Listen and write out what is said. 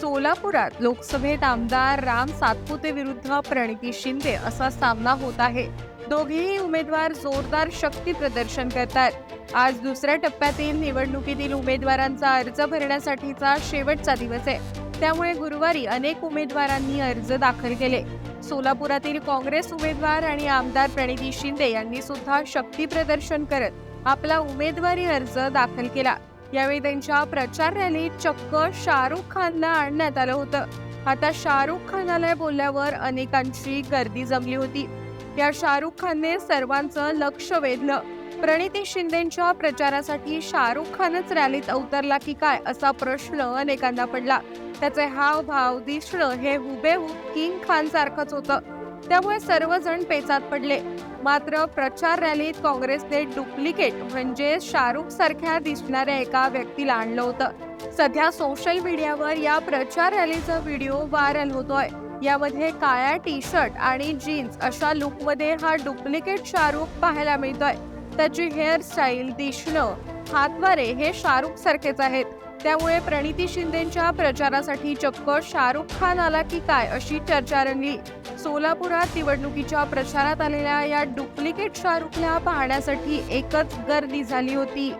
सोलापुरात लोकसभेत आमदार राम सातपुते विरुद्ध प्रणिती शिंदे असा सामना होत आहे. दोघेही उमेदवार जोरदार शक्ती प्रदर्शन करतात. आज दुसऱ्या टप्प्यातील निवडणुकीतील उमेदवारांचा अर्ज भरण्यासाठीचा शेवटचा दिवस आहे. त्यामुळे गुरुवारी अनेक उमेदवारांनी अर्ज दाखल केले. सोलापुरातील काँग्रेस उमेदवार आणि आमदार प्रणिती शिंदे यांनी सुद्धा शक्ती प्रदर्शन करत आपला उमेदवारी अर्ज दाखल केला. यावेळी त्यांच्या प्रचार रॅलीत चक्क शाहरुख खानला आणण्यात आलं होतं. आता शाहरुख खानाला बोलल्यावर अनेकांची गर्दी जमली होती. या शाहरुख खानने सर्वांचं लक्ष वेधलं. प्रणिती शिंदेच्या प्रचारासाठी शाहरुख खानच रॅलीत अवतरला की काय असा प्रश्न अनेकांना पडला. त्याचे हावभाव दिसणं हे हुबेहूब किंग खान सारखंच होतं. त्यामुळे सर्वजण पेचात पडले. मात्र प्रचार रॅलीत काँग्रेसने डुप्लिकेट म्हणजे शाहरुख सारख्या दिसणाऱ्या एका व्यक्तीला आणलं होतं. सध्या सोशल मीडियावर या प्रचार रॅलीचा व्हिडिओ व्हायरल होतोय. यामध्ये काळ्या टी शर्ट आणि जीन्स अशा लुकमध्ये हा डुप्लिकेट शाहरुख पाहायला मिळतोय. त्याची हेअरस्टाईल दिसणं हातवारे हे शाहरुख सारखेच आहेत. त्यामुळे प्रणिती शिंदेच्या प्रचारासाठी चक्क शाहरुख खान आला की काय अशी चर्चा रंगली. सोलापुरात निवडणुकीच्या प्रचारात आलेल्या या डुप्लिकेट शाहरुखला पाहण्यासाठी एकच गर्दी झाली होती.